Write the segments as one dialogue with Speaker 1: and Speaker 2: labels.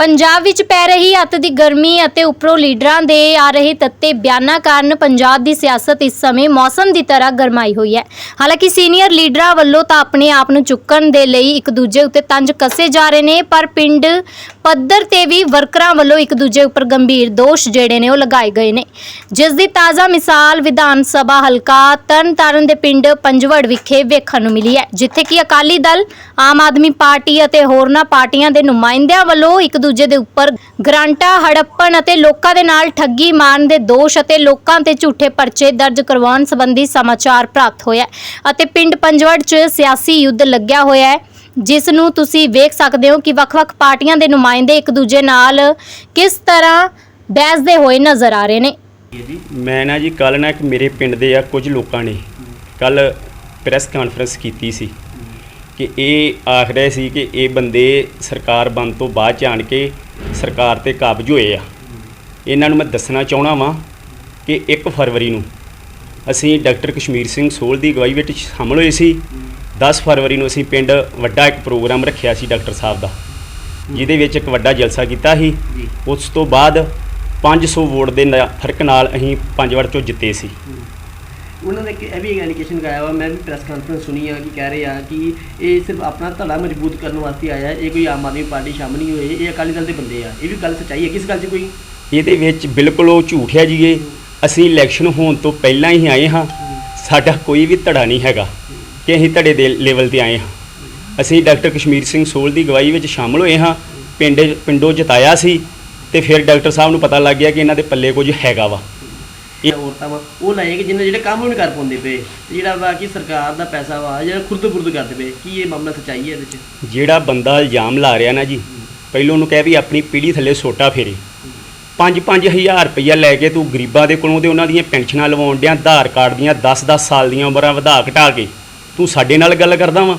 Speaker 1: ਪੰਜਾਬ ਵਿੱਚ ਪੈ ਰਹੀ ਅੱਤ ਦੀ ਗਰਮੀ ਅਤੇ ਉੱਪਰੋਂ ਲੀਡਰਾਂ ਦੇ ਆ ਰਹੇ ਤੱਤੇ ਬਿਆਨਾਂ ਕਾਰਨ ਪੰਜਾਬ ਦੀ ਸਿਆਸਤ ਇਸ ਸਮੇਂ ਮੌਸਮ ਦੀ ਤਰ੍ਹਾਂ ਗਰਮਾਈ ਹੋਈ ਹੈ। ਹਾਲਾਂਕਿ ਸੀਨੀਅਰ ਲੀਡਰਾਂ ਵੱਲੋਂ ਤਾਂ ਆਪਣੇ ਆਪ ਨੂੰ ਚੁੱਕਣ ਦੇ ਲਈ ਇੱਕ ਦੂਜੇ ਉੱਤੇ ਤੰਜ ਕੱਸੇ ਜਾ ਰਹੇ ਨੇ, ਪਰ ਪਿੰਡ ਪੱਧਰ ਤੇ ਵੀ ਵਰਕਰਾਂ ਵੱਲੋਂ ਇੱਕ ਦੂਜੇ ਉੱਪਰ ਗੰਭੀਰ ਦੋਸ਼ ਜਿਹੜੇ ਨੇ ਉਹ ਲਗਾਏ ਗਏ ਨੇ। ਜਿਸ ਦੀ ਤਾਜ਼ਾ ਮਿਸਾਲ ਵਿਧਾਨ ਸਭਾ ਹਲਕਾ ਤਰਨਤਾਰਨ ਦੇ ਪਿੰਡ ਪੰਜਵੜ ਵਿਖੇ ਵੇਖਣ ਨੂੰ ਮਿਲੀ ਹੈ, ਜਿੱਥੇ ਕਿ ਅਕਾਲੀ ਦਲ, ਆਮ ਆਦਮੀ ਪਾਰਟੀ ਅਤੇ ਹੋਰਨਾਂ ਪਾਰਟੀਆਂ ਦੇ ਨੁਮਾਇੰਦਿਆਂ ਵੱਲੋਂ ਇੱਕ ਦੂਜੇ ਦੇ ਉੱਪਰ ਗ੍ਰਾਂਟਾਂ, ਹੜੱਪਣ ਅਤੇ ਲੋਕਾਂ ਦੇ ਨਾਲ ਠੱਗੀ ਮਾਰਨ ਦੇ ਦੋਸ਼ ਅਤੇ ਲੋਕਾਂ ਤੇ ਝੂਠੇ ਪਰਚੇ ਦਰਜ ਕਰਵਾਉਣ ਸੰਬੰਧੀ ਸਮਾਚਾਰ ਪ੍ਰਾਪਤ ਹੋਇਆ ਹੈ ਅਤੇ ਪਿੰਡ ਪੰਜਵੜ 'ਚ ਸਿਆਸੀ ਯੁੱਧ ਲੱਗਿਆ ਹੋਇਆ ਹੈ, ਜਿਸ ਨੂੰ ਤੁਸੀਂ ਵੇਖ ਸਕਦੇ ਹੋ ਕਿ ਵੱਖ-ਵੱਖ ਪਾਰਟੀਆਂ ਦੇ ਨੁਮਾਇੰਦੇ ਇੱਕ ਦੂਜੇ ਨਾਲ ਕਿਸ ਤਰ੍ਹਾਂ ਬਹਿਸਦੇ ਹੋਏ ਨਜ਼ਰ ਆ ਰਹੇ ਨੇ।
Speaker 2: ਮੈਂ ਨਾ ਜੀ ਕੱਲ ਨਾ ਇੱਕ ਮੇਰੇ ਪਿੰਡ ਦੇ ਆ ਕੁਝ ਲੋਕਾਂ ਨੇ ਕੱਲ ਪ੍ਰੈਸ ਕਾਨਫਰੰਸ ਕੀਤੀ ਸੀ। ਕਿ ਇਹ ਆਖ ਰਹੇ ਸੀ ਕਿ ਇਹ ਬੰਦੇ ਸਰਕਾਰ ਬੰਦ ਤੋਂ ਬਾਅਦ ਚ ਆਣ ਕੇ ਸਰਕਾਰ ਤੇ ਕਾਬਜ ਹੋਏ ਆ। ਇਹਨਾਂ ਨੂੰ ਮੈਂ ਦੱਸਣਾ ਚਾਹਣਾ ਵਾਂ ਕਿ 1 ਫਰਵਰੀ ਨੂੰ ਅਸੀਂ ਡਾਕਟਰ ਕਸ਼ਮੀਰ ਸਿੰਘ ਸੋਲ ਦੀ ਅਗਵਾਈ ਵਿੱਚ ਸ਼ਾਮਲ ਹੋਏ ਸੀ। 10 ਫਰਵਰੀ ਨੂੰ ਅਸੀਂ ਪਿੰਡ ਵੱਡਾ ਇੱਕ ਪ੍ਰੋਗਰਾਮ ਰੱਖਿਆ ਸੀ ਡਾਕਟਰ ਸਾਹਿਬ ਦਾ ਜਿਹਦੇ ਵਿੱਚ ਇੱਕ ਵੱਡਾ ਜਲਸਾ ਕੀਤਾ ਸੀ। ਉਸ ਤੋਂ ਬਾਅਦ 500 ਵੋਟ ਦੇ ਨਾ- ਫ਼ਰਕ ਨਾਲ ਅਸੀਂ ਪੰਜ ਵਾਰ ਚੋਂ ਜਿੱਤੇ ਸੀ।
Speaker 3: ਉਹਨਾਂ ਨੇ ਇੱਕ ਇਹ ਵੀ ਐਲੀਗੇਸ਼ਨ ਲਗਾਇਆ ਵਾ, ਮੈਂ ਵੀ ਪ੍ਰੈਸ ਕਾਨਫਰੰਸ ਸੁਣੀ ਆ, ਕਿ ਕਹਿ ਰਹੇ ਆ ਕਿ ਇਹ ਸਿਰਫ ਆਪਣਾ ਧੜਾ ਮਜ਼ਬੂਤ ਕਰਨ ਵਾਸਤੇ ਆਇਆ ਇਹ ਕੋਈ ਆਮ ਆਦਮੀ ਪਾਰਟੀ ਸ਼ਾਮਲ ਨਹੀਂ ਹੋਏ, ਇਹ ਅਕਾਲੀ ਦਲ ਦੇ ਬੰਦੇ ਆ। ਇਹ ਵੀ ਗੱਲ ਸੱਚਾਈ ਹੈ, ਕਿਸ ਗੱਲ 'ਚ ਕੋਈ?
Speaker 2: ਇਹਦੇ ਵਿੱਚ ਬਿਲਕੁਲ ਉਹ ਝੂਠ ਹੈ ਜੀ ਇਹ ਅਸੀਂ ਇਲੈਕਸ਼ਨ ਹੋਣ ਤੋਂ ਪਹਿਲਾਂ ਹੀ ਆਏ ਹਾਂ। ਸਾਡਾ ਕੋਈ ਵੀ ਧੜਾ ਨਹੀਂ ਹੈਗਾ ਕਿ ਅਸੀਂ ਧੜੇ ਦੇ ਲੈਵਲ ਤੇ ਆਏ ਹਾਂ। ਅਸੀਂ ਡਾਕਟਰ ਕਸ਼ਮੀਰ ਸਿੰਘ ਸੋਲ ਦੀ ਗਵਾਹੀ ਵਿੱਚ ਸ਼ਾਮਲ ਹੋਏ ਹਾਂ। ਪਿੰਡ ਪਿੰਡੋਂ ਜਿਤਾਇਆ ਸੀ ਤੇ ਫਿਰ ਡਾਕਟਰ ਸਾਹਿਬ ਨੂੰ ਪਤਾ ਲੱਗ ਗਿਆ ਕਿ ਇਹਨਾਂ ਦੇ ਪੱਲੇ ਕੁਝ ਹੈਗਾ ਵਾ।
Speaker 3: ਇਹ ਔਰਤਾਂ ਵਾ ਉਹ ਲਾਏ ਕਿ ਜਿਨ੍ਹਾਂ ਜਿਹੜੇ ਕੰਮ ਨਹੀਂ ਕਰ ਪਾਉਂਦੇ ਪਏ, ਤੇ ਜਿਹੜਾ ਵਾ ਕਿ ਸਰਕਾਰ ਦਾ ਪੈਸਾ ਵਾ ਜਿਹੜਾ ਖੁਰਦ-ਬੁਰਦ ਕਰਦੇ ਪਏ, ਕੀ ਇਹ ਮਾਮਲਾ ਸੱਚਾਈ ਹੈ ਇਹਦੇ 'ਚ?
Speaker 2: ਜਿਹੜਾ ਬੰਦਾ ਇਲਜ਼ਾਮ ਲਾ ਰਿਹਾ ਨਾ ਜੀ, ਪਹਿਲੋਂ ਉਹਨੂੰ ਕਹਿ ਵੀ ਆਪਣੀ ਪੀੜੀ ਥੱਲੇ ਸੋਟਾ ਫੇਰੇ। 5-5000 ਰੁਪਈਆ ਲੈ ਕੇ ਤੂੰ ਗਰੀਬਾਂ ਦੇ ਕੋਲੋਂ ਤੇ ਉਹਨਾਂ ਦੀਆਂ ਪੈਨਸ਼ਨਾਂ ਲਵਾਉਣ ਡਿਆਂ, ਆਧਾਰ ਕਾਰਡ ਦੀਆਂ 10-10 ਸਾਲ ਦੀਆਂ ਉਮਰਾਂ ਵਧਾ ਘਟਾ ਕੇ। ਤੂੰ ਸਾਡੇ ਨਾਲ ਗੱਲ ਕਰਦਾ ਵਾਂ।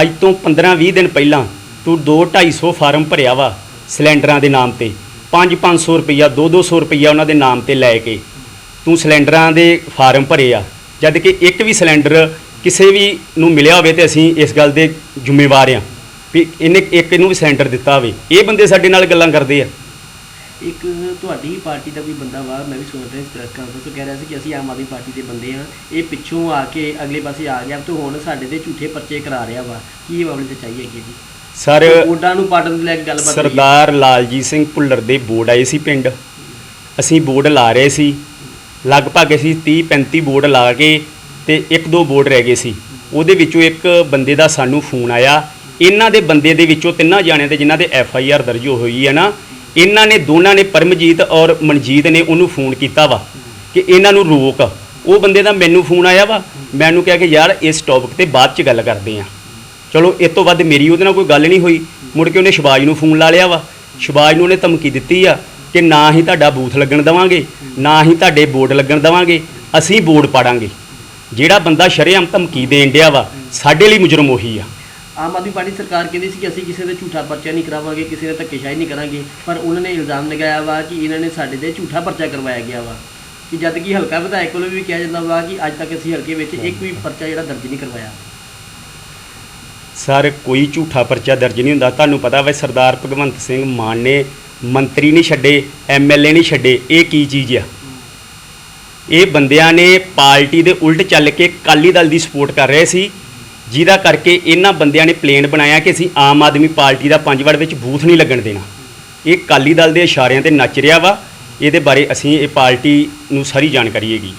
Speaker 2: ਅੱਜ ਤੋਂ 15-20 ਦਿਨ ਪਹਿਲਾਂ ਤੂੰ 2-250 ਫਾਰਮ ਭਰਿਆ ਵਾ ਸਿਲੰਡਰਾਂ ਦੇ ਨਾਮ ਤੇ। 5-500 ਰੁਪਈਆ 2-200 ਰੁਪਈਆ ਉਹਨਾਂ ਦੇ ਨਾਮ ਤੇ ਲੈ ਕੇ। ਤੂੰ ਸਿਲੰਡਰਾਂ ਦੇ ਫਾਰਮ ਭਰੇ ਆ ਜਦ ਕਿ ਇੱਕ ਵੀ ਸਿਲੰਡਰ ਕਿਸੇ ਵੀ ਨੂੰ ਮਿਲਿਆ ਹੋਵੇ ਤੇ ਅਸੀਂ ਇਸ ਗੱਲ ਦੇ ਜ਼ਿੰਮੇਵਾਰ ਆ ਵੀ ਇਹਨੇ ਇੱਕ ਇਹਨੂੰ ਵੀ ਸਿਲੰਡਰ ਦਿੱਤਾ ਹੋਵੇ। ਇਹ ਬੰਦੇ ਸਾਡੇ ਨਾਲ ਗੱਲਾਂ ਕਰਦੇ ਆ।
Speaker 3: ਇੱਕ ਤੁਹਾਡੀ ਪਾਰਟੀ ਦਾ ਕੋਈ ਬੰਦਾ ਵਾ ਮੈਂ ਵੀ ਸੁਣ ਰਿਹਾ ਪ੍ਰੈਸ ਕਾਨਫਰੰਸ ਤੋਂ ਕਹਿ ਰਿਹਾ ਸੀ ਕਿ ਅਸੀਂ ਆਮ ਆਦਮੀ ਪਾਰਟੀ ਦੇ ਬੰਦੇ ਆ। ਇਹ ਪਿੱਛੋਂ ਆ ਕੇ ਅਗਲੇ ਪਾਸੇ ਆ ਗਿਆ ਤੇ ਹੁਣ ਸਾਡੇ ਤੇ ਝੂਠੇ ਪਰਚੇ ਕਰਾ ਰਿਹਾ ਵਾ। ਕੀ ਮਾਮਲੇ ਸੱਚਾਈ ਹੈਗੀ ਜੀ?
Speaker 2: ਸਰ
Speaker 3: ਵੋਟਾਂ ਨੂੰ ਪਾਟਣ ਨੂੰ ਲੈ ਕੇ ਗੱਲਬਾਤ।
Speaker 2: ਸਰਦਾਰ ਲਾਲਜੀਤ ਸਿੰਘ ਭੁੱਲਰ ਦੇ ਬੋਰਡ ਆਏ ਸੀ ਪਿੰਡ। ਅਸੀਂ ਬੋਰਡ ਲਾ ਰਹੇ ਸੀ। ਲਗਭਗ ਅਸੀਂ 30 35 ਬੋਰਡ ਲਾ ਕੇ ਤੇ ਇੱਕ ਦੋ ਬੋਰਡ ਰਹਿ ਗਏ ਸੀ। ਉਹਦੇ ਵਿੱਚੋਂ ਇੱਕ ਬੰਦੇ ਦਾ ਸਾਨੂੰ ਫੋਨ ਆਇਆ। ਇਹਨਾਂ ਦੇ ਬੰਦੇ ਦੇ ਵਿੱਚੋਂ ਤਿੰਨਾਂ ਜਾਣਿਆਂ ਦੇ ਜਿਨ੍ਹਾਂ ਦੇ ਐਫ ਆਈ ਆਰ ਦਰਜ ਹੋਈ ਹੈ ਨਾ, ਇਹਨਾਂ ਨੇ ਦੋਨਾਂ ਨੇ ਪਰਮਜੀਤ ਔਰ ਮਨਜੀਤ ਨੇ ਉਹਨੂੰ ਫੋਨ ਕੀਤਾ ਵਾ ਕਿ ਇਹਨਾਂ ਨੂੰ ਰੋਕ। ਉਹ ਬੰਦੇ ਦਾ ਮੈਨੂੰ ਫੋਨ ਆਇਆ ਵਾ। ਮੈਂ ਉਹਨੂੰ ਕਿਹਾ ਕਿ ਯਾਰ ਇਸ ਟੌਪਿਕ ਤੇ ਬਾਅਦ ਚ ਗੱਲ ਕਰਦੇ ਆਂ। ਚਲੋ, ਇਸ ਤੋਂ ਵੱਧ ਮੇਰੀ ਉਹਦੇ ਨਾਲ ਕੋਈ ਗੱਲ ਨਹੀਂ ਹੋਈ। ਮੁੜ ਕੇ ਉਹਨੇ ਸ਼ਬਾਜ ਨੂੰ ਫੋਨ ਲਾ ਲਿਆ ਵਾ। ਸ਼ਬਾਜ ਨੂੰ ਉਹਨੇ ਧਮਕੀ ਦਿੱਤੀ ਆ। ਕਿ ਨਾ ਹੀ ਤੁਹਾਡਾ ਬੂਥ ਲੱਗਣ ਦਵਾਂਗੇ ਨਾ ਹੀ ਤੁਹਾਡੇ ਬੋਰਡ ਲੱਗਣ ਦਵਾਂਗੇ ਅਸੀਂ ਬੋਰਡ ਪਾੜਾਂਗੇ। ਜਿਹੜਾ ਬੰਦਾ ਸ਼ਰੇਆਮ ਧਮਕੀ ਦੇਣ ਡਿਆ ਵਾ ਸਾਡੇ ਲਈ ਮੁਜਰਮ ਉਹੀ ਆ।
Speaker 3: ਆਮ ਆਦਮੀ ਪਾਰਟੀ ਸਰਕਾਰ ਕਹਿੰਦੀ ਸੀ ਕਿ ਅਸੀਂ ਕਿਸੇ ਦੇ ਝੂਠਾ ਪਰਚਾ ਨਹੀਂ ਕਰਾਵਾਂਗੇ ਕਿਸੇ ਦੇ ਧੱਕੇਸ਼ਾਹੀ ਨਹੀਂ ਕਰਾਂਗੇ ਪਰ ਉਹਨਾਂ ਨੇ ਇਲਜ਼ਾਮ ਲਗਾਇਆ ਵਾ ਕਿ ਇਹਨਾਂ ਨੇ ਸਾਡੇ ਤੇ ਝੂਠਾ ਪਰਚਾ ਕਰਵਾਇਆ ਗਿਆ ਵਾ। ਕਿ ਜਦ ਕਿ ਹਲਕਾ ਵਿਧਾਇਕ ਵੱਲੋਂ ਵੀ ਕਿਹਾ ਜਾਂਦਾ ਵਾ ਕਿ ਅੱਜ ਤੱਕ ਅਸੀਂ ਹਲਕੇ ਵਿੱਚ ਇੱਕ ਵੀ ਪਰਚਾ ਜਿਹੜਾ ਦਰਜ ਨਹੀਂ ਕਰਵਾਇਆ।
Speaker 2: ਸਰ ਕੋਈ ਝੂਠਾ ਪਰਚਾ ਦਰਜ ਨਹੀਂ ਹੁੰਦਾ। ਤੁਹਾਨੂੰ ਪਤਾ ਵਾ ਸਰਦਾਰ ਭਗਵੰਤ ਸਿੰਘ ਮਾਨ ਨੇ ਮੰਤਰੀ ਨਹੀਂ ਛੱਡੇ ਐਮਐਲਏ ਨਹੀਂ ਛੱਡੇ, ਇਹ ਕੀ ਚੀਜ਼ ਆ? ਇਹ ਬੰਦਿਆਂ ਨੇ ਪਾਰਟੀ ਦੇ ਉਲਟ ਚੱਲ ਕੇ ਕਾਲੀ ਦਲ ਦੀ ਸਪੋਰਟ ਕਰ ਰਹੇ ਸੀ, ਜਿਹਦਾ ਕਰਕੇ ਇਹਨਾਂ ਬੰਦਿਆਂ ਨੇ ਪਲੇਨ ਬਣਾਇਆ ਕਿ ਅਸੀਂ ਆਮ ਆਦਮੀ ਪਾਰਟੀ ਦਾ ਪੰਜਵੜ ਵਿੱਚ ਬੂਥ ਨਹੀਂ ਲੱਗਣ ਦੇਣਾ। ਇਹ ਕਾਲੀ ਦਲ ਦੇ ਇਸ਼ਾਰਿਆਂ ਤੇ ਨੱਚ ਰਿਹਾ ਵਾ, ਇਹਦੇ ਬਾਰੇ ਅਸੀਂ ਇਹ ਪਾਰਟੀ ਨੂੰ ਸਾਰੀ ਜਾਣਕਾਰੀ ਹੈਗੀ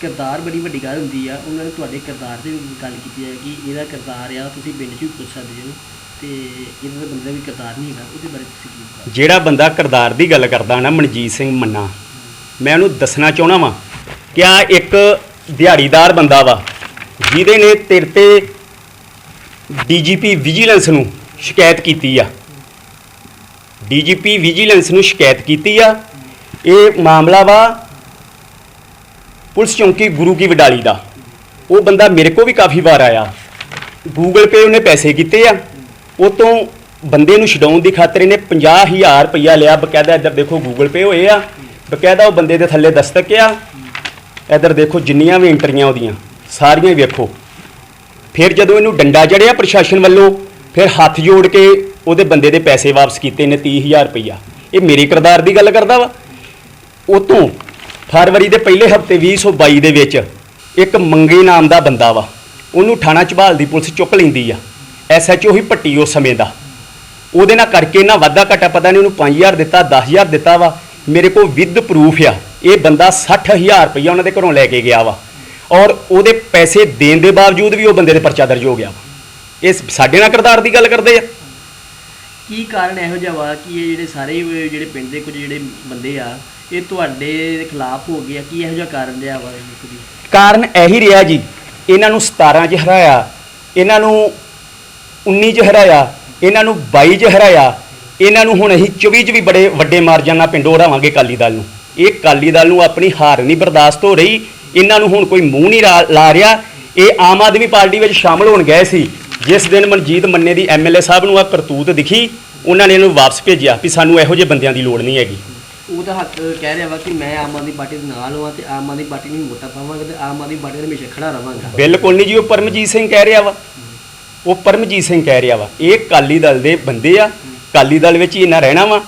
Speaker 3: ਕਿਰਦਾਰ ਬੜੀ ਵੱਡੀ ਗੱਲ ਹੁੰਦੀ ਆ, ਉਹਨਾਂ ਨੇ ਤੁਹਾਡੇ ਕਿਰਦਾਰ ਤੇ ਵੀ ਗੱਲ ਕੀਤੀ ਹੈ ਕਿ ਇਹਦਾ ਕਿਰਦਾਰ ਆ, ਤੁਸੀਂ ਪਿੰਡ 'ਚ ਵੀ ਪੁੱਛ ਸਕਦੇ ਹੋ। ਤੇ ਇਹਨਾਂ ਦੇ ਬੰਦੇ ਵੀ ਕਿਰਦਾਰ ਨਹੀਂ ਹੈਗਾ, ਉਹਦੇ ਬਾਰੇ ਤੁਸੀਂ ਕੀ ਕਹੋਗੇ?
Speaker 2: ਜਿਹੜਾ ਬੰਦਾ ਕਿਰਦਾਰ ਦੀ ਗੱਲ ਕਰਦਾ ਨਾ ਮਨਜੀਤ ਸਿੰਘ ਮੰਨਾ, ਮੈਂ ਉਹਨੂੰ ਦੱਸਣਾ ਚਾਹਣਾ ਵਾਂ ਕਿ ਆ ਇੱਕ ਦਿਹਾੜੀਦਾਰ ਬੰਦਾ ਵਾ, ਜਿਹਦੇ ਨੇ ਤੇਰੇ ਤੇ ਡੀਜੀਪੀ ਵਿਜੀਲੈਂਸ ਨੂੰ ਸ਼ਿਕਾਇਤ ਕੀਤੀ ਆ। ਡੀਜੀਪੀ ਵਿਜੀਲੈਂਸ ਨੂੰ ਸ਼ਿਕਾਇਤ ਕੀਤੀ ਆ। ਇਹ ਮਾਮਲਾ ਵਾ ਪੁਲਿਸ ਚੌਂਕੀ ਗੁਰੂ ਕੀ ਵਡਾਲੀ ਦਾ। ਉਹ ਬੰਦਾ ਮੇਰੇ ਕੋ ਵੀ ਕਾਫੀ ਵਾਰ ਆਇਆ। ਗੂਗਲ ਪੇ ਉਹਨੇ ਪੈਸੇ ਕੀਤੇ ਆ। ਉਹ ਤੋਂ ਬੰਦੇ ਨੂੰ ਛਡਾਉਣ ਦੀ ਖਾਤਰ ਇਹਨੇ 50000 ਰੁਪਇਆ ਲਿਆ। ਬਕਾਇਦਾ ਇੱਧਰ ਦੇਖੋ ਗੂਗਲ ਪੇ ਹੋਏ ਆ। ਬਕਾਇਦਾ ਉਹ ਬੰਦੇ ਦੇ ਥੱਲੇ ਦਸਤਕ ਆ। ਇੱਧਰ ਦੇਖੋ ਜਿੰਨੀਆਂ ਵੀ ਐਂਟਰੀਆਂ ਉਹਦੀਆਂ, ਸਾਰੀਆਂ ਵੇਖੋ। ਫਿਰ ਜਦੋਂ ਇਹਨੂੰ ਡੰਡਾ ਜੜਿਆ ਪ੍ਰਸ਼ਾਸਨ ਵੱਲੋਂ, ਫਿਰ ਹੱਥ ਜੋੜ ਕੇ ਉਹਦੇ ਬੰਦੇ ਦੇ ਪੈਸੇ ਵਾਪਸ ਕੀਤੇ ਨੇ 30000 ਰੁਪਈਆ ਇਹ ਮੇਰੇ ਕਿਰਦਾਰ ਦੀ ਗੱਲ ਕਰਦਾ ਵਾ। ਉਤੋਂ ਫਰਵਰੀ ਦੇ ਪਹਿਲੇ ਹਫ਼ਤੇ 2022 ਦੇ ਵਿੱਚ ਇੱਕ ਮੰਗੇ ਨਾਮ ਦਾ ਬੰਦਾ ਵਾ। ਉਹਨੂੰ ਥਾਣਾ ਝਬਾਲ ਦੀ ਪੁਲਿਸ ਚੁੱਕ ਲੈਂਦੀ ਆ। ਐਸਐਚਓ ਹੀ ਪੱਟੀ ਉਸ ਸਮੇਂ ਦਾ। ਉਹਦੇ ਨਾਲ ਕਰਕੇ ਨਾ ਵਾਧਾ ਘਟਾ ਪਤਾ ਨਹੀਂ ਉਹਨੂੰ 5000 ਦਿੱਤਾ 10000 ਦਿੱਤਾ ਵਾ। ਮੇਰੇ ਕੋਲ ਵਿਦ ਪ੍ਰੂਫ ਆ। ਇਹ ਬੰਦਾ 60000 ਰੁਪਈਆ ਉਹਨਾਂ ਦੇ ਘਰੋਂ ਲੈ ਕੇ ਗਿਆ ਵਾ। ਔਰ ਉਹਦੇ ਪੈਸੇ ਦੇਣ ਦੇ ਬਾਵਜੂਦ ਵੀ ਉਹ ਬੰਦੇ ਦੇ ਪਰਚਾ ਦਰਜ ਹੋ ਗਿਆ ਵਾ। ਇਹ ਸਾਡੇ ਨਾਲ ਕਿਰਦਾਰ ਦੀ ਗੱਲ ਕਰਦੇ ਆ।
Speaker 3: ਕੀ ਕਾਰਨ ਇਹੋ ਜਿਹਾ ਵਾ ਕਿ ਇਹ ਜਿਹੜੇ ਸਾਰੇ ਜਿਹੜੇ ਪਿੰਡ ਦੇ ਕੁਝ ਜਿਹੜੇ ਬੰਦੇ ਆ ਇਹ ਤੁਹਾਡੇ ਖਿਲਾਫ ਹੋ ਗਏ ਆ? ਕੀ ਇਹੋ ਜਿਹਾ ਕਾਰਨ ਰਿਹਾ ਵਾ
Speaker 2: ਕਾਰਨ ਇਹੀ ਰਿਹਾ ਜੀ। ਇਹਨਾਂ ਨੂੰ 17 ਚ ਹਰਾਇਆ। ਇਹਨਾਂ ਨੂੰ 19 ਚ ਹਰਾਇਆ ਇਹਨਾਂ ਨੂੰ 22 ਚ ਹਰਾਇਆ ਇਹਨਾਂ ਨੂੰ ਹੁਣ ਅਸੀਂ 24 ਚ ਵੀ ਬੜੇ ਵੱਡੇ ਮਾਰਜਾਨਾ ਪਿੰਡੋਂ ਹਰਾਵਾਂਗੇ ਕਾਲੀ ਦਲ ਨੂੰ। ਇਹ ਕਾਲੀ ਦਲ ਨੂੰ ਆਪਣੀ ਹਾਰ ਨਹੀਂ ਬਰਦਾਸ਼ਤ ਹੋ ਰਹੀ ਇਹਨਾਂ ਨੂੰ ਹੁਣ ਕੋਈ ਮੂੰਹ ਨਹੀਂ ਲਾ- ਰਿਹਾ। ਇਹ ਆਮ ਆਦਮੀ ਪਾਰਟੀ ਵਿੱਚ ਸ਼ਾਮਲ ਹੋਣ ਗਏ ਸੀ। ਜਿਸ ਦਿਨ ਮਨਜੀਤ ਮੰਨੇ ਦੀ ਐਮਐਲਏ ਸਾਹਿਬ ਨੂੰ ਆ ਕਰਤੂਤ ਦਿਖੀ ਉਹਨਾਂ ਨੇ ਇਹਨੂੰ ਵਾਪਸ ਭੇਜਿਆ ਵੀ ਸਾਨੂੰ ਇਹੋ ਜਿਹੇ ਬੰਦਿਆਂ ਦੀ ਲੋੜ ਨਹੀਂ ਹੈਗੀ।
Speaker 3: ਉਹ ਤਾਂ ਹੱਕ ਕਹਿ ਰਿਹਾ ਵਾ ਕਿ ਮੈਂ ਆਮ ਆਦਮੀ ਪਾਰਟੀ ਦੇ ਨਾਲ ਹਾਂ ਤੇ ਆਮ ਆਦਮੀ ਪਾਰਟੀ ਨੂੰ ਵੋਟਾਂ ਪਾਵਾਂਗਾ ਤੇ ਆਮ ਆਦਮੀ ਪਾਰਟੀ ਦੇ ਹਮੇਸ਼ਾ ਖੜਾ ਰਵਾਂਗਾ
Speaker 2: ਬਿਲਕੁਲ ਨਹੀਂ ਜੀ ਉਹ ਪਰਮਜੀਤ ਸਿੰਘ ਕਹਿ ਰਿਹਾ ਵਾ। ਉਹ ਪਰਮਜੀਤ ਸਿੰਘ ਕਹਿ ਰਿਹਾ ਵਾ ਇਹ ਕਾਲੀ ਦਲ ਦੇ ਬੰਦੇ ਆ ਕਾਲੀ ਦਲ ਵਿੱਚ ਹੀ ਇਹਨਾਂ ਰਹਿਣਾ ਵਾ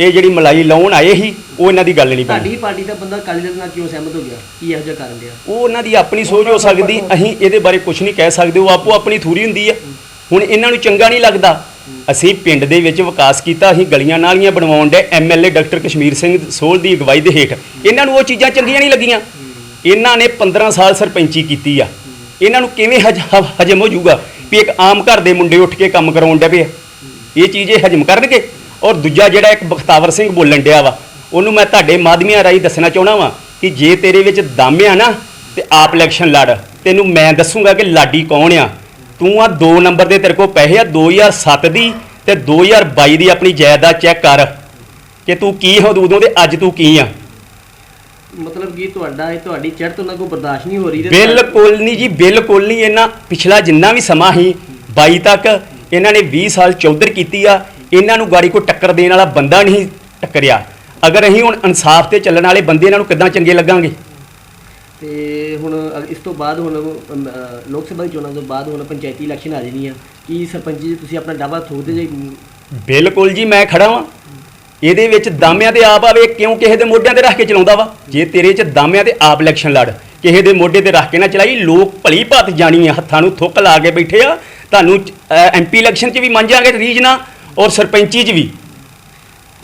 Speaker 2: ਇਹ ਜਿਹੜੀ ਮਲਾਈ ਲਾਉਣ ਆਏ ਸੀ ਉਹ ਇਹਨਾਂ ਦੀ ਗੱਲ ਨਹੀਂ
Speaker 3: ਤੁਹਾਡੀ
Speaker 2: ਬਣੀ
Speaker 3: ਹੀ ਪਾਰਟੀ ਦਾ ਬੰਦਾ ਕਾਲੀ ਦਲ ਨਾਲ ਕਿਉਂ ਸਹਿਮਤ ਹੋ ਗਿਆ? ਕੀ ਇਹੋ ਜਿਹਾ ਕਾਰਨ ਰਿਹਾ?
Speaker 2: ਉਹ ਉਹਨਾਂ ਦੀ ਆਪਣੀ ਸੋਚ ਹੋ ਸਕਦੀ ਅਸੀਂ ਇਹਦੇ ਬਾਰੇ ਕੁਝ ਨਹੀਂ ਕਹਿ ਸਕਦੇ ਉਹ ਆਪੋ ਆਪਣੀ ਥੂਰੀ ਹੁੰਦੀ ਆ। ਹੁਣ ਇਹਨਾਂ ਨੂੰ ਚੰਗਾ ਨਹੀਂ ਲੱਗਦਾ। ਅਸੀਂ ਪਿੰਡ ਦੇ ਵਿੱਚ ਵਿਕਾਸ ਕੀਤਾ ਅਸੀਂ ਗਲੀਆਂ ਨਾਲੀਆਂ ਬਣਵਾਉਣ ਦੇ ਐਮਐਲਏ ਡਾਕਟਰ ਕਸ਼ਮੀਰ ਸਿੰਘ ਸੋਲ ਦੀ ਅਗਵਾਈ ਦੇ ਹੇਠ। ਇਹਨਾਂ ਨੂੰ ਉਹ ਚੀਜ਼ਾਂ ਚੰਗੀਆਂ ਨਹੀਂ ਲੱਗੀਆਂ। ਇਹਨਾਂ ਨੇ 15 ਸਾਲ ਸਰਪੰਚੀ ਕੀਤੀ ਆ। ਇਹਨਾਂ ਨੂੰ ਕਿਵੇਂ ਹਜ- ਹ- ਹਜਮ ਹੋ ਜਾਊਗਾ? ਵੀ ਇੱਕ ਆਮ ਘਰ ਦੇ ਮੁੰਡੇ ਉੱਠ ਕੇ ਕੰਮ ਕਰਾਉਣ ਡੇ ਪਏ ਆ। ਇਹ ਚੀਜ਼ ਇਹ ਹਜਮ ਕਰਨਗੇ। ਔਰ ਦੂਜਾ ਜਿਹੜਾ ਇੱਕ ਬਖਤਾਵਰ ਸਿੰਘ ਬੋਲਣ ਡਿਆ ਵਾ, ਉਹਨੂੰ ਮੈਂ ਤੁਹਾਡੇ ਮਾਧਿਅਮਾਂ ਰਾਹੀਂ ਦੱਸਣਾ ਚਾਹਣਾ ਵਾਂ ਕਿ ਜੇ ਤੇਰੇ ਵਿੱਚ ਦਮ ਆ ਨਾ, ਤੇ ਆਪ ਇਲੈਕਸ਼ਨ ਲੜ। ਤੈਨੂੰ ਮੈਂ ਦੱਸੂਗਾ ਕਿ ਲਾਡੀ ਕੌਣ ਆ। ਤੂੰ ਆ 2 ਨੰਬਰ ਦੇ ਤੇਰੇ ਕੋਲ ਪੈਸੇ ਆ 2007 ਦੀ ਤੇ 2022 ਦੀ ਆਪਣੀ ਜਾਇਦਾਦ ਚੈੱਕ ਕਰ ਕਿ ਤੂੰ ਕੀ ਹੋ ਉਦੋਂ ਤੇ ਅੱਜ ਤੂੰ ਕੀ ਆ।
Speaker 3: ਮਤਲਬ ਕਿ ਤੁਹਾਡਾ ਇਹ ਤੁਹਾਡੀ ਚੜ੍ਹ ਤੋਂ ਉਹਨਾਂ ਕੋਲ ਬਰਦਾਸ਼ਤ ਨਹੀਂ ਹੋ ਰਹੀ ਤੇ
Speaker 2: ਬਿਲਕੁਲ ਨਹੀਂ ਜੀ ਬਿਲਕੁਲ ਨਹੀਂ। ਇਹਨਾਂ ਪਿਛਲਾ ਜਿੰਨਾ ਵੀ ਸਮਾਂ ਸੀ 22 ਤੱਕ ਇਹਨਾਂ ਨੇ 20 ਸਾਲ ਚੌਧਰ ਕੀਤੀ ਆ। ਇਹਨਾਂ ਨੂੰ ਗਾੜੀ ਕੋਈ ਟੱਕਰ ਦੇਣ ਵਾਲਾ ਬੰਦਾ ਨਹੀਂ ਟੱਕਰਿਆ। ਅਗਰ ਅਸੀਂ ਹੁਣ ਇਨਸਾਫ ਤੇ ਚੱਲਣ ਵਾਲੇ ਬੰਦੇ ਇਹਨਾਂ ਨੂੰ ਕਿੱਦਾਂ ਚੰਗੇ ਲੱਗਾਂਗੇ?
Speaker 3: ਤੇ ਹੁਣ ਇਸ ਤੋਂ ਬਾਅਦ ਹੁਣ ਅਮ, ਅ, ਲੋਕ ਸਭਾ ਦੀ ਚੋਣਾਂ ਤੋਂ ਬਾਅਦ ਹੁਣ ਪੰਚਾਇਤੀ ਇਲੈਕਸ਼ਨ ਆ ਜਾਣੀ ਆ ਕੀ ਸਰਪੰਚੀ 'ਚ ਤੁਸੀਂ ਆਪਣਾ ਡਾਬਾ ਥੋਕਦੇ ਜੇ?
Speaker 2: ਬਿਲਕੁਲ ਜੀ ਮੈਂ ਖੜਾ ਵਾਂ। ਇਹਦੇ ਵਿੱਚ ਦਾਮਿਆਂ ਤੇ ਆਪ ਆਵੇ ਕਿਉਂ ਕਿਸੇ ਦੇ ਮੋਢਿਆਂ ਤੇ ਰੱਖ ਕੇ ਚਲਾਉਂਦਾ ਵਾ? ਜੇ ਤੇਰੇ 'ਚ ਦਾਮਿਆਂ ਤੇ ਆਪ ਇਲੈਕਸ਼ਨ ਲੜ ਕਿਸੇ ਦੇ ਮੋਢੇ ਤੇ ਰੱਖ ਕੇ ਨਾ ਚਲਾਈ ਲੋਕ ਭਲੀ ਭਾਤ ਜਾਣੀ ਆ ਹੱਥਾਂ ਨੂੰ ਥੁੱਕ ਲਾ ਕੇ ਬੈਠੇ ਆ ਤੁਹਾਨੂੰ ਐਮਪੀ ਇਲੈਕਸ਼ਨ 'ਚ ਵੀ ਮੰਜਾਂਗੇ ਰੀਜਨਾ ਔਰ ਸਰਪੰਚੀ 'ਚ ਵੀ।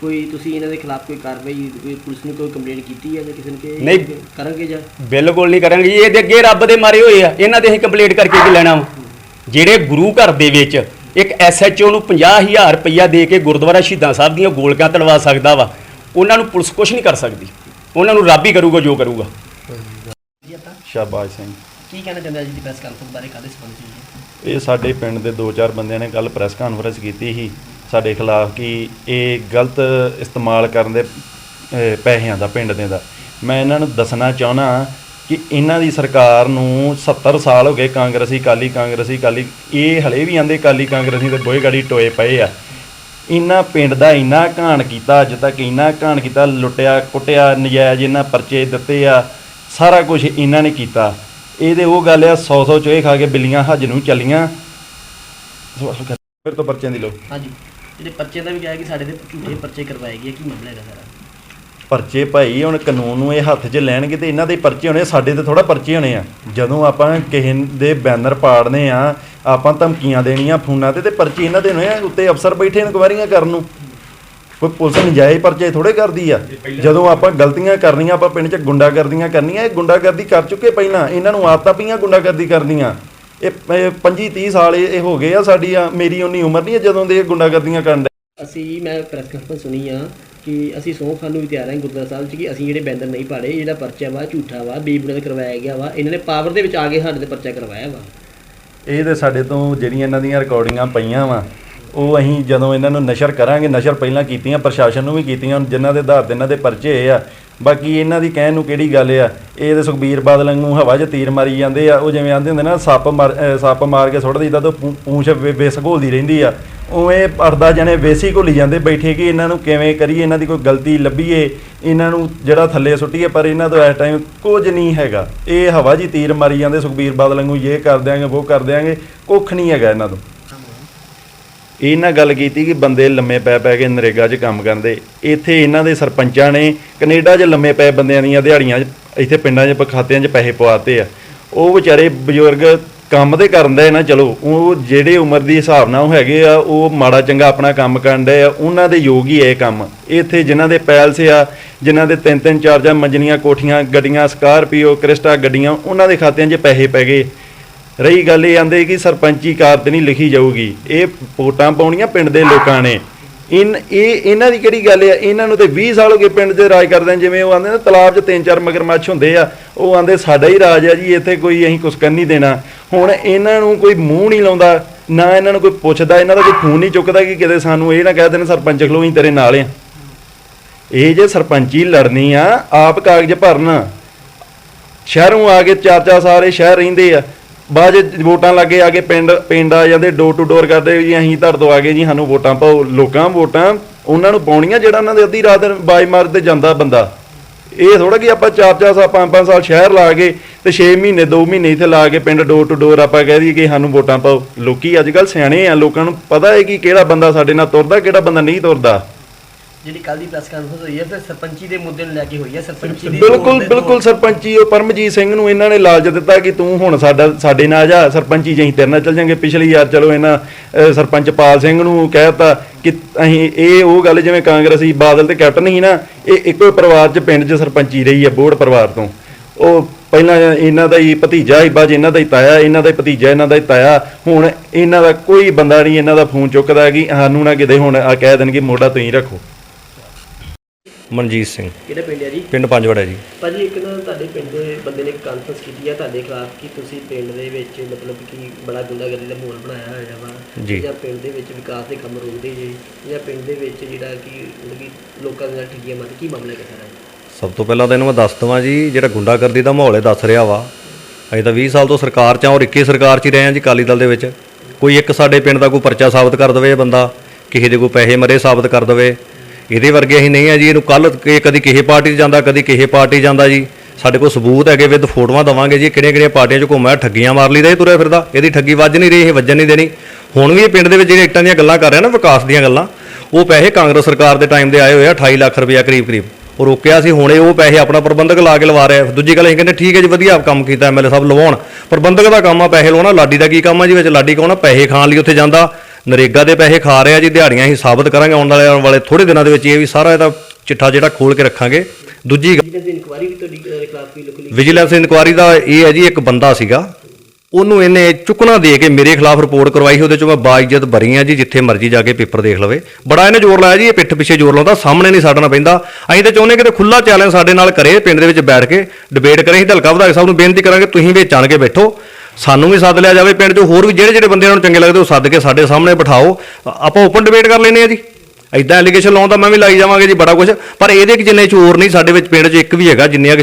Speaker 3: ਕੋਈ ਤੁਸੀਂ ਇਹਨਾਂ ਦੇ ਖਿਲਾਫ ਕੋਈ ਕਾਰਵਾਈ ਕੋਈ ਪੁਲਿਸ ਨੂੰ ਕੋਈ ਕੰਪਲੇਂਟ ਕੀਤੀ ਹੈ ਜਾਂ ਕਿਸੇ ਨੇ ਕਿ
Speaker 2: ਨਹੀਂ।
Speaker 3: ਕਰਾਂਗੇ ਜਾਂ?
Speaker 2: ਬਿਲਕੁਲ ਨਹੀਂ ਕਰਾਂਗੇ ਜੀ ਇਹਦੇ ਅੱਗੇ ਰੱਬ ਦੇ ਮਾਰੇ ਹੋਏ ਆ ਇਹਨਾਂ ਦੇ ਅਸੀਂ ਕੰਪਲੀਟ ਕਰਕੇ ਕੀ ਲੈਣਾ ਵਾ? ਜਿਹੜੇ ਗੁਰੂ ਘਰ ਦੇ ਵਿੱਚ ਇੱਕ ਐਸਐਚਓ ਨੂੰ 50000 ਰੁਪਈਆ ਦੇ ਕੇ ਗੁਰਦੁਆਰਾ ਸ਼ਹੀਦਾਂ ਸਾਹਿਬ ਦੀਆਂ ਗੋਲਕਾਂ ਤੜਵਾ ਸਕਦਾ ਵਾ। ਉਹਨਾਂ ਨੂੰ ਪੁਲਿਸ ਕੁਝ ਨਹੀਂ ਕਰ ਸਕਦੀ। ਉਹਨਾਂ ਨੂੰ ਰੱਬ ਹੀ ਕਰੂਗਾ ਜੋ ਕਰੂਗਾ।
Speaker 3: ਜੀ ਆਪਾਂ
Speaker 4: ਸ਼ਾਬਾਸ਼ ਸਿੰਘ।
Speaker 3: ਕੀ ਕਹਿਣਾ ਚਾਹੁੰਦੇ ਅੱਜ ਦੀ ਪ੍ਰੈਸ ਕਾਨਫਰੰਸ ਬਾਰੇ ਕਾਦੇ ਸੰਬੰਧ ਚ ਜੀ?
Speaker 4: ਇਹ ਸਾਡੇ ਪਿੰਡ ਦੇ ਦੋ ਚਾਰ ਬੰਦਿਆਂ ਨੇ ਕੱਲ ਪ੍ਰੈਸ ਕਾਨਫਰੰਸ ਕੀਤੀ ਸੀ ਸਾਡੇ ਖਿਲਾਫ ਕਿ ਇਹ ਗਲਤ ਇਸਤੇਮਾਲ ਕਰਨ ਦੇ ਪੈਸਿਆਂ ਦਾ ਪਿੰਡ ਦੇ ਦਾ। ਮੈਂ ਇਹਨਾਂ ਨੂੰ ਦੱਸਣਾ ਚਾਹੁੰਦਾ ਕਿ ਇਹਨਾਂ ਦੀ ਸਰਕਾਰ ਨੂੰ 70 ਸਾਲ ਹੋ ਗਏ ਕਾਂਗਰਸੀ ਕਾਲੀ ਕਾਂਗਰਸੀ ਕਾਲੀ ਇਹ ਹਲੇ ਵੀ ਆਂਦੇ ਕਾਲੀ ਕਾਂਗਰਸੀ ਦੇ ਬੋਏ ਗਾੜੀ ਟੋਏ ਪਏ ਆ। ਇਹਨਾਂ ਪਿੰਡ ਦਾ ਇੰਨਾ ਘਾਣ ਕੀਤਾ, ਅੱਜ ਤੱਕ ਇੰਨਾ ਘਾਣ ਕੀਤਾ, ਲੁੱਟਿਆ, ਕੁੱਟਿਆ, ਨਜਾਇਜ਼ ਇਹਨਾਂ ਪਰਚੇ ਦਿੱਤੇ ਆ, ਸਾਰਾ ਕੁਝ ਇਹਨਾਂ ਨੇ ਕੀਤਾ। ਇਹਦੇ ਉਹ ਗੱਲ ਆ 100 100 ਚੋਏ ਖਾ ਕੇ ਬਿੱਲੀਆਂ ਹੱਜ ਨੂੰ ਚੱਲੀਆਂ। ਫਿਰ ਤੋਂ ਪਰਚਿਆਂ ਦੀ ਲੋ
Speaker 3: ਹਾਂਜੀ। ਜਿਹੜੇ ਪਰਚੇ ਦਾ ਵੀ ਕਿਹਾ ਕਿ ਸਾਡੇ ਤੇ ਝੂਠੇ ਪਰਚੇ ਕਰਵਾਏ ਗਏ ਕੀ ਮਾਮਲਾ ਹੈਗਾ ਸਾਰਾ?
Speaker 4: ਪਰਚੇ ਭਾਈ, ਹੁਣ ਕਾਨੂੰਨ ਨੂੰ ਇਹ ਹੱਥ 'ਚ ਲੈਣਗੇ ਤੇ ਇਹਨਾਂ ਦੇ ਪਰਚੇ ਹੋਣੇ, ਸਾਡੇ ਤੇ ਥੋੜਾ ਪਰਚੇ ਹੋਣੇ ਆ। ਜਦੋਂ ਆਪਾਂ ਕਿਸੇ ਦੇ ਬੈਨਰ ਪਾੜਨੇ ਆ, ਆਪਾਂ ਧਮਕੀਆਂ ਦੇਣੀਆਂ ਫੋਨਾਂ ਤੇ ਤੇ ਪਰਚੇ ਇਹਨਾਂ ਦੇ ਹੋਣੇ ਆ, ਉੱਤੇ ਅਫਸਰ ਬੈਠੇ ਇਨਕੁਆਇਰੀਆਂ ਕਰਨ ਨੂੰ। ਕੋਈ ਪੁਲਿਸ ਨਜਾਇਜ਼ ਪਰਚੇ ਥੋੜੇ ਕਰਦੀ ਆ। ਜਦੋਂ ਆਪਾਂ ਗਲਤੀਆਂ ਕਰਨੀਆਂ, ਆਪਾਂ ਪਿੰਡ 'ਚ ਗੁੰਡਾਗਰਦੀਆਂ ਕਰਨੀਆਂ, ਇਹ ਗੁੰਡਾਗਰਦੀ ਕਰ ਚੁੱਕੇ ਪਹਿਲਾਂ, ਇਹਨਾਂ ਨੂੰ ਆਦਤਾਂ ਪਈਆਂ ਗੁੰਡਾਗਰਦੀ ਕਰਦੀਆਂ ਇਹ 25 30 ਸਾਲ ਇਹ ਹੋ ਗਏ ਆ, ਸਾਡੀ ਮੇਰੀ ਉਨੀ ਉਮਰ ਨਹੀਂ ਹੈ ਜਦੋਂ ਦੇ ਗੁੰਡਾਗਰਦੀਆਂ ਕਰਨ ਡਏ।
Speaker 3: ਅਸੀਂ, ਮੈਂ ਪ੍ਰੈਸ ਕਾਨਫਰੰਸ ਸੁਣੀ ਆ ਕਿ ਅਸੀਂ ਸਹੁੰ ਖਾਨ ਨੂੰ ਵੀ ਤਿਆਰ ਹਾਂ ਗੁਰਦੁਆਰਾ ਸਾਹਿਬ ਚ, ਕਿ ਅਸੀਂ ਜਿਹੜੇ ਬੈਂਦਰ ਨਹੀਂ ਪਾੜੇ, ਜਿਹੜਾ ਪਰਚਾ ਵਾ, ਝੂਠਾ ਵਾ ਬੇਬੁਨਾ ਦੇ ਕਰਵਾਇਆ ਗਿਆ ਵਾ, ਇਹਨਾਂ ਨੇ ਪਾਵਰ ਦੇ ਵਿੱਚ ਆ ਕੇ ਸਾਡੇ ਤੇ ਪਰਚਾ ਕਰਵਾਇਆ ਵਾ।
Speaker 4: ਇਹ ਤੇ ਸਾਡੇ ਤੋਂ ਜਿਹੜੀਆਂ ਇਹਨਾਂ ਦੀਆਂ ਰਿਕਾਰਡਿੰਗਾਂ ਪਈਆਂ ਵਾ, ਉਹ ਅਸੀਂ ਜਦੋਂ ਇਹਨਾਂ ਨੂੰ ਨਸ਼ਰ ਕਰਾਂਗੇ, ਨਸ਼ਰ ਪਹਿਲਾਂ ਕੀਤੀਆਂ, ਪ੍ਰਸ਼ਾਸਨ ਨੂੰ ਵੀ ਕੀਤੀਆਂ ਜਿਨ੍ਹਾਂ ਦੇ ਆਧਾਰ ਤੇ ਇਹਨਾਂ ਦੇ ਪਰਚੇ ਹੋਏ ਆ, ਬਾਕੀ ਇਹਨਾਂ ਦੀ ਕਹਿਣ ਨੂੰ ਕਿਹੜੀ ਗੱਲ ਆ, ਇਹ ਤੇ ਸੁਖਬੀਰ ਬਾਦਲ ਨੂੰ ਹਵਾ 'ਚ ਤੀਰ ਮਾਰੀ ਜਾਂਦੇ ਆ, ਉਹ ਜਿਵੇਂ ਆਂਦੇ ਹੁੰਦੇ ਨਾ, ਸੱਪ ਮਾਰ ਸੱਪ ਮਾਰ ਕੇ ਸੁੱਟ ਦਈਦਾ ਤਾਂ ਪੂੰ- ਪੂੰਛ ਵੇ- ਵਿਸ ਰਹਿੰਦੀ ਆ ਉਵੇਂ ਅਰਦਾ ਜਣੇ ਵੇਸੀ ਘੁੱਲੀ ਜਾਂਦੇ, ਬੈਠੇ ਕਿ ਇਹਨਾਂ ਨੂੰ ਕਿਵੇਂ ਕਰੀਏ, ਇਹਨਾਂ ਦੀ ਕੋਈ ਗਲਤੀ ਲੱਭੀਏ, ਇਹਨਾਂ ਨੂੰ ਜਿਹੜਾ ਥੱਲੇ ਸੁੱਟੀਏ, ਪਰ ਇਹਨਾਂ ਤੋਂ ਇਸ ਟਾਈਮ ਕੁਝ ਨਹੀਂ ਹੈਗਾ। ਇਹ ਹਵਾ 'ਚ ਤੀਰ ਮਾਰੀ ਜਾਂਦੇ, ਸੁਖਬੀਰ ਬਾਦਲ ਨੂੰ ਇਹ ਕਰ ਦਿਆਂਗੇ ਉਹ ਕਰ ਦਿਆਂਗੇ, ਕੁੱਖ ਨਹੀਂ ਹੈਗਾ ਇਹਨਾਂ ਤੋਂ। ਇਹਨਾਂ ਗੱਲ ਕੀਤੀ ਕਿ ਬੰਦੇ ਲੰਮੇ ਪੈ ਪੈ ਕੇ ਨਰੇਗਾ 'ਚ ਕੰਮ ਕਰਦੇ। ਇੱਥੇ ਇਹਨਾਂ ਦੇ ਸਰਪੰਚਾਂ ਨੇ ਕੈਨੇਡਾ 'ਚ ਲੰਮੇ ਪਏ ਬੰਦਿਆਂ ਦੀਆਂ ਦਿਹਾੜੀਆਂ 'ਚ, ਇੱਥੇ ਪਿੰਡਾਂ 'ਚ, ਖਾਤਿਆਂ 'ਚ ਪੈਸੇ ਪਵਾਤੇ ਆ। ਉਹ ਵਿਚਾਰੇ ਬਜ਼ੁਰਗ ਕੰਮ ਤੇ ਕਰਨ ਦੇ ਨਾ, ਚਲੋ, ਉਹ ਜਿਹੜੇ ਉਮਰ ਦੀ ਹਿਸਾਬ ਨਾਲ ਉਹ ਹੈਗੇ ਆ, ਉਹ ਮਾੜਾ ਚੰਗਾ ਆਪਣਾ ਕੰਮ ਕਰਨ ਦੇ ਆ, ਉਹਨਾਂ ਦੇ ਯੋਗ ਹੀ ਇਹ ਕੰਮ। ਇੱਥੇ ਜਿਨ੍ਹਾਂ ਦੇ ਪੈਲਸ ਆ, ਜਿਨ੍ਹਾਂ ਦੇ ਤਿੰਨ ਤਿੰਨ, ਚਾਰ ਚਾਰ ਮੰਜਣੀਆਂ, ਕੋਠੀਆਂ, ਗੱਡੀਆਂ, ਸਕਾਰਪੀਓ, ਕ੍ਰਿਸਟਾ ਗੱਡੀਆਂ, ਉਹਨਾਂ ਦੇ ਖਾਤਿਆਂ 'ਚ ਪੈਸੇ ਪੈ ਗਏ। ਰਹੀ ਗੱਲ ਇਹ ਆਂਦੇ ਕਿ ਸਰਪੰਚੀ ਕਾਰਤ ਨਹੀਂ ਲਿਖੀ ਜਾਊਗੀ। ਇਹ ਵੋਟਾਂ ਪਾਉਣੀਆਂ ਪਿੰਡ ਦੇ ਲੋਕਾਂ ਨੇ। ਇਨ, ਇਹ, ਇਹਨਾਂ ਦੀ ਕਿਹੜੀ ਗੱਲ ਆ? ਇਹਨਾਂ ਨੂੰ ਤੇ 20 ਸਾਲ ਹੋ ਗਏ ਪਿੰਡ 'ਚ ਰਾਜ ਕਰਦੇ ਨੇ, ਜਿਵੇਂ ਉਹ ਆਂਦੇ ਨੇ, ਤਲਾਬ 'ਚ ਤਿੰਨ, ਚਾਰ ਮਗਰਮੱਛ ਹੁੰਦੇ ਆ। ਉਹ ਆਂਦੇ, ਸਾਡਾ ਹੀ ਰਾਜ ਆ ਜੀ, ਇੱਥੇ ਕੋਈ ਅਸੀਂ ਕੁਛ ਕਰਨ ਨਹੀਂ ਦੇਣਾ। ਹੁਣ ਇਹਨਾਂ ਨੂੰ ਕੋਈ ਮੂੰਹ ਨਹੀਂ ਲਾਉਂਦਾ, ਨਾ ਇਹਨਾਂ ਨੂੰ ਕੋਈ ਪੁੱਛਦਾ, ਇਹਨਾਂ ਦਾ ਕੋਈ ਫੋਨ ਨਹੀਂ ਚੁੱਕਦਾ ਕਿ ਕਿਤੇ ਸਾਨੂੰ ਇਹ ਨਾ ਕਹਿ ਦੇਣ, ਸਰਪੰਚ ਖਲੋ, ਅਸੀਂ ਤੇਰੇ ਨਾਲ ਆ। ਇਹ ਜੇ ਸਰਪੰਚੀ ਲੜਨੀ ਆ, ਆਪ ਕਾਗਜ਼ ਭਰਨ। ਸ਼ਹਿਰੋਂ ਆ ਕੇ ਚਾਰ ਚਾਰ ਸਾਰੇ ਸ਼ਹਿਰ ਰਹਿੰਦੇ ਆ। ਬਾਅਦ 'ਚ ਵੋਟਾਂ ਲੱਗੇ, ਆ ਕੇ ਪਿੰਡ ਪਿੰਡ ਆ ਜਾਂਦੇ ਡੋਰ ਟੂ ਡੋਰ ਕਰਦੇ ਜੀ ਅਸੀਂ ਤੁਹਾਡੇ ਤੋਂ ਆ ਗਏ ਜੀ, ਸਾਨੂੰ ਵੋਟਾਂ ਪਾਓ। ਲੋਕਾਂ ਵੋਟਾਂ ਉਹਨਾਂ ਨੂੰ ਪਾਉਣੀਆਂ, ਜਿਹੜਾ ਉਹਨਾਂ ਦੇ ਅੱਧੀ ਰਾਤ ਬਾਈ ਮਾਰ ਤੇ ਜਾਂਦਾ ਬੰਦਾ। ਇਹ ਥੋੜਾ ਕਿ ਆਪਾਂ ਚਾਰ ਚਾਰ ਸਾਲ ਪੰਜ ਪੰਜ ਸਾਲ ਸ਼ਹਿਰ ਲਾ ਕੇ ਤੇ 6 ਮਹੀਨੇ 2 ਮਹੀਨੇ ਇੱਥੇ ਲਾ ਕੇ ਪਿੰਡ ਡੋਰ ਟੂ ਡੋਰ ਆਪਾਂ ਕਹਿ ਦਈਏ ਕਿ ਸਾਨੂੰ ਵੋਟਾਂ ਪਾਓ। ਲੋਕੀ ਅੱਜ ਕੱਲ ਸਿਆਣੇ ਆ ਲੋਕਾਂ ਨੂੰ ਪਤਾ ਹੈ ਕਿ ਕਿਹੜਾ ਬੰਦਾ ਸਾਡੇ ਨਾਲ ਤੁਰਦਾ ਕਿਹੜਾ ਬੰਦਾ ਨਹੀਂ ਤੁਰਦਾ।
Speaker 3: ਜਿਹੜੀ ਕੱਲ ਦੀ ਪ੍ਰੈਸ ਕਾਨਫਰੰਸ ਹੋਈ ਹੈ ਫਿਰ ਸਰਪੰਚੀ ਦੇ ਮੁੱਦੇ ਨੂੰ ਲੈ ਕੇ ਹੋਈ ਹੈ ਸਰਪੰਚੀ ਦੀ
Speaker 4: ਬਿਲਕੁਲ ਬਿਲਕੁਲ ਸਰਪੰਚੀ ਉਹ ਪਰਮਜੀਤ ਸਿੰਘ ਨੂੰ ਇਹਨਾਂ ਨੇ ਲਾਲਚ ਦਿੱਤਾ ਕਿ ਤੂੰ ਹੁਣ ਸਾਡਾ ਸਾਡੇ ਨਾਲ ਜਾ ਸਰਪੰਚੀ ਜਹੀਂ ਤੇਰੇ ਨਾਲ ਚੱਲ ਜਾਂਗੇ। ਪਿਛਲੀ ਯਾਰ ਚਲੋ ਇਹਨਾਂ ਸਰਪੰਚ ਪਾਲ ਸਿੰਘ ਨੂੰ ਕਹਿਤਾ ਕਿ ਅਸੀਂ ਇਹ ਉਹ ਗੱਲ ਜਿਵੇਂ ਕਾਂਗਰਸੀ ਬਾਦਲ ਤੇ ਕੈਪਟਨ ਸੀ ਨਾ, ਇਹ ਇੱਕੋ ਪਰਿਵਾਰ 'ਚ ਪਿੰਡ 'ਚ ਸਰਪੰਚੀ ਰਹੀ ਹੈ ਬੋੜ ਪਰਿਵਾਰ ਤੋਂ। ਉਹ ਪਹਿਲਾਂ ਇਹਨਾਂ ਦਾ ਹੀ ਭਤੀਜਾ ਹੀ ਬਾਜ ਇਹਨਾਂ ਦਾ ਹੀ ਤਾਇਆ, ਇਹਨਾਂ ਦਾ ਹੀ ਭਤੀਜਾ, ਇਹਨਾਂ ਦਾ ਹੀ ਤਾਇਆ। ਹੁਣ ਇਹਨਾਂ ਦਾ ਕੋਈ ਬੰਦਾ ਨਹੀਂ, ਇਹਨਾਂ ਦਾ ਫੋਨ ਚੁੱਕਦਾ ਕਿ ਸਾਨੂੰ ਨਾ ਕਿਤੇ ਹੁਣ ਆ ਕਹਿ ਦੇਣ ਕਿ ਮੋਢਾ ਤੁਸੀਂ ਰੱਖੋ।
Speaker 5: ਮਨਜੀਤ ਸਿੰਘ।
Speaker 3: ਕਿਹੜਾ ਪਿੰਡ ਹੈ ਜੀ?
Speaker 5: ਪਿੰਡ ਪੰਜਵੜਾ ਜੀ।
Speaker 3: ਭਾਜੀ ਇੱਕ ਨਾ ਤੁਹਾਡੇ ਪਿੰਡ ਦੇ ਬੰਦੇ ਨੇ ਕਾਨਫਰੰਸ ਕੀਤੀ ਹੈ ਤੁਹਾਡੇ ਖਿਲਾਫ ਕਿ ਤੁਸੀਂ ਪਿੰਡ ਦੇ ਵਿੱਚ ਮਤਲਬ ਕਿ ਬੜਾ ਗੁੰਡਾਗਰਦੀ ਦਾ ਮਾਹੌਲ ਬਣਾਇਆ ਹੋਇਆ ਵਾ
Speaker 5: ਜੀ।
Speaker 3: ਜਾਂ ਪਿੰਡ ਦੇ ਵਿੱਚ ਵਿਕਾਸ ਦੇ ਕੰਮ ਰੋਕਦੇ ਜੀ ਜਾਂ ਪਿੰਡ ਦੇ ਵਿੱਚ ਜਿਹੜਾ ਕਿ ਮਤਲਬ ਕਿ ਲੋਕਾਂ ਦੇ ਨਾਲ ਠੱਗੀਆਂ ਮਾਰ ਕੀ ਮਾਮਲਾ ਹੈ ਸਾਰਾ?
Speaker 5: ਸਭ ਤੋਂ ਪਹਿਲਾਂ ਤਾਂ ਇਹਨੂੰ ਮੈਂ ਦੱਸ ਦਵਾਂ ਜੀ ਜਿਹੜਾ ਗੁੰਡਾਗਰਦੀ ਦਾ ਮਾਹੌਲ ਹੈ ਦੱਸ ਰਿਹਾ ਵਾ ਅਸੀਂ ਤਾਂ 20 ਸਾਲ ਤੋਂ ਸਰਕਾਰ 'ਚ ਆ ਔਰ ਇੱਕੇ ਸਰਕਾਰ 'ਚ ਹੀ ਰਹੇ ਹਾਂ ਜੀ ਅਕਾਲੀ ਦਲ ਦੇ ਵਿੱਚ। ਕੋਈ ਇੱਕ ਸਾਡੇ ਪਿੰਡ ਦਾ ਕੋਈ ਪਰਚਾ ਸਾਬਤ ਕਰ ਦਵੇ ਇਹ ਬੰਦਾ ਕਿਸੇ ਦੇ ਕੋਈ ਪੈਸੇ ਮਰੇ ਸਾਬਤ ਕਰ ਦਵੇ ਇਹਦੇ ਵਰਗੇ ਅਸੀਂ ਨਹੀਂ ਆ ਜੀ, ਇਹਨੂੰ ਕੱਲ ਕਦੀ ਕਿਸੇ ਪਾਰਟੀ 'ਚ ਜਾਂਦਾ, ਕਦੀ ਕਿਸੇ ਪਾਰਟੀ 'ਚ ਜਾਂਦਾ ਜੀ। ਸਾਡੇ ਕੋਲ ਸਬੂਤ ਹੈਗੇ ਵਿਦ ਫੋਟੋਆਂ ਦਵਾਂਗੇ ਜੀ ਕਿਹੜੀਆਂ ਕਿਹੜੀਆਂ ਪਾਰਟੀਆਂ 'ਚ ਘੁੰਮਿਆ, ਠੱਗੀਆਂ ਮਾਰ ਲਈਦਾ ਇਹ ਤੁਰਿਆ ਫਿਰਦਾ। ਇਹਦੀ ਠੱਗੀ ਵੱਜ ਨਹੀਂ ਰਹੀ, ਇਹ ਵੱਜਣ ਨਹੀਂ ਦੇਣੀ। ਹੁਣ ਵੀ ਇਹ ਪਿੰਡ ਦੇ ਵਿੱਚ ਜਿਹੜੇ ਇੱਟਾਂ ਦੀਆਂ ਗੱਲਾਂ ਕਰ ਰਿਹਾ ਨਾ, ਵਿਕਾਸ ਦੀਆਂ ਗੱਲਾਂ, ਉਹ ਪੈਸੇ ਕਾਂਗਰਸ ਸਰਕਾਰ ਦੇ ਟਾਈਮ ਦੇ ਆਏ ਹੋਏ ਆ 28 ਲੱਖ ਰੁਪਇਆ ਕਰੀਬ ਕਰੀਬ ਉਹ ਰੋਕਿਆ ਸੀ, ਹੁਣੇ ਉਹ ਪੈਸੇ ਆਪਣਾ ਪ੍ਰਬੰਧਕ ਲਾ ਕੇ ਲਵਾ ਰਿਹਾ। ਦੂਜੀ ਗੱਲ ਅਸੀਂ ਕਹਿੰਦੇ, ਠੀਕ ਹੈ ਜੀ, ਵਧੀਆ ਕੰਮ ਕੀਤਾ ਐਮਐਲਏ ਸਾਹਿਬ ਲਵਾਉਣ। ਪ੍ਰਬੰਧਕ ਦਾ ਕੰਮ ਆ, ਪੈਸੇ ਲਵਾਉਣਾ ਲਾਡੀ ਦਾ ਕੀ ਕੰਮ ਆ ਜੀ, ਵਿੱਚ ਲਾਡੀ ਕੌਣ ਪੈਸੇ ਖਾਣ ਲਈ ਉੱਥੇ ਜਾਂਦਾ। ਨਰੇਗਾ ਦੇ ਪੈਸੇ ਖਾ ਰਿਹਾ ਜੀ ਦਿਹਾੜੀਆਂ ਅਸੀਂ ਸਾਬਤ ਕਰਾਂਗੇ ਆਉਣ ਵਾਲੇ ਆਉਣ ਵਾਲੇ ਥੋੜੇ ਦਿਨਾਂ ਦੇ ਵਿੱਚ ਇਹ ਵੀ ਸਾਰਾ ਇਹਦਾ ਚਿੱਠਾ ਜਿਹੜਾ ਖੋਲ ਕੇ ਰੱਖਾਂਗੇ। ਦੂਜੀ ਗੱਲ
Speaker 3: ਇਨਕੁਆਰੀ ਵੀ ਤੁਹਾਡੀ ਖਿਲਾਫ ਵੀ ਲਈ
Speaker 5: ਵਿਜੀਲੈਂਸ ਇਨਕੁਆਰੀ ਦਾ ਇਹ ਹੈ ਜੀ ਇੱਕ ਬੰਦਾ ਸੀਗਾ। ਉਹਨੂੰ ਇਹਨੇ ਚੁੱਕਣਾ ਦੇ ਕੇ ਮੇਰੇ ਖਿਲਾਫ ਰਿਪੋਰਟ ਕਰਵਾਈ ਉਹਦੇ ਚੋਂ ਮੈਂ ਬਾਇਜ਼ਤ ਭਰੀ ਆ ਜੀ ਜਿੱਥੇ ਮਰਜ਼ੀ ਜਾ ਕੇ ਪੇਪਰ ਦੇਖ ਲਵੇ। ਬੜਾ ਇਹਨੇ ਜ਼ੋਰ ਲਾਇਆ ਜੀ ਇਹ ਪਿੱਠ ਪਿੱਛੇ ਜ਼ੋਰ ਲਾਉਂਦਾ ਸਾਹਮਣੇ ਨਹੀਂ ਸਾਡਾ ਪੈਂਦਾ। ਅਸੀਂ ਤਾਂ ਚਾਹੁੰਦੇ ਕਿ ਖੁੱਲਾ ਚੈਲੰਜ ਸਾਡੇ ਨਾਲ ਕਰੇ ਪਿੰਡ ਦੇ ਵਿੱਚ ਬੈਠ ਕੇ ਡਿਬੇਟ ਕਰੇ ਅਸੀਂ ਹਲਕਾ ਵਿਧਾਇਕ ਸਾਹਿਬ ਨੂੰ ਬੇਨਤੀ ਕਰਾਂਗੇ ਤੁਸੀਂ ਵਿੱਚ ਆਣ ਕੇ ਬੈਠੋ। ਸਾਨੂੰ ਵੀ ਸੱਦ ਲਿਆ ਜਾਵੇ ਪਿੰਡ 'ਚੋਂ, ਹੋਰ ਵੀ ਜਿਹੜੇ ਜਿਹੜੇ ਬੰਦੇ ਨੂੰ ਚੰਗੇ ਲੱਗਦੇ ਉਹ ਸੱਦ ਕੇ ਸਾਡੇ ਸਾਹਮਣੇ ਬਿਠਾਓ। ਆਪਾਂ ਓਪਨ ਡਿਬੇਟ ਕਰ ਲੈਨੇ ਆ ਜੀ। ਐਦਾਂ ਐਲੀਗੇਸ਼ਨ ਲਾਉਣ ਦਾ ਮੈਂ ਵੀ ਲਾਈ ਜਾਵਾਂਗੇ ਜੀ ਬੜਾ ਕੁਝ ਪਰ ਇਹਦੇ ਕਿ ਜਿੰਨੇ ਚੋਰ ਨਹੀਂ ਸਾਡੇ ਵਿੱਚ ਪਿੰਡ 'ਚ, ਇੱਕ ਵੀ ਹੈਗਾ, ਜਿੰਨੀਆਂ ਕੁ